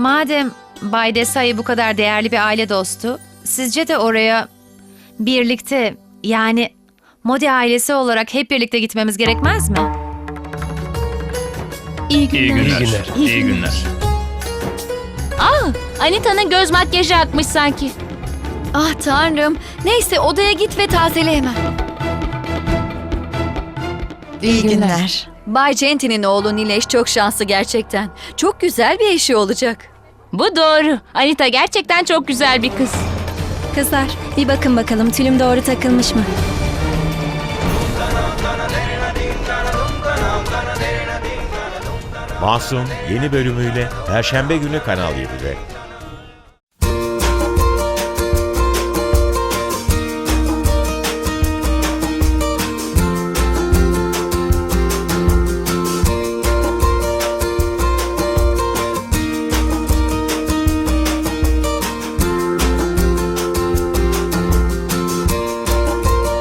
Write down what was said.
Madem Bay Desai bu kadar değerli bir aile dostu, sizce de oraya birlikte yani Modi ailesi olarak hep birlikte gitmemiz gerekmez mi? İyi günler. İyi günler. günler. İyi günler. Anita'nın göz makyajı akmış sanki. Ah tanrım. Neyse odaya git ve tazele hemen. İyi günler. Bay Genti'nin oğlu Nileş çok şanslı gerçekten. Çok güzel bir eşi olacak. Bu doğru. Anita gerçekten çok güzel bir kız. Kızlar bir bakın bakalım tülüm doğru takılmış mı? Masum yeni bölümüyle Perşembe günü Kanal 7'de.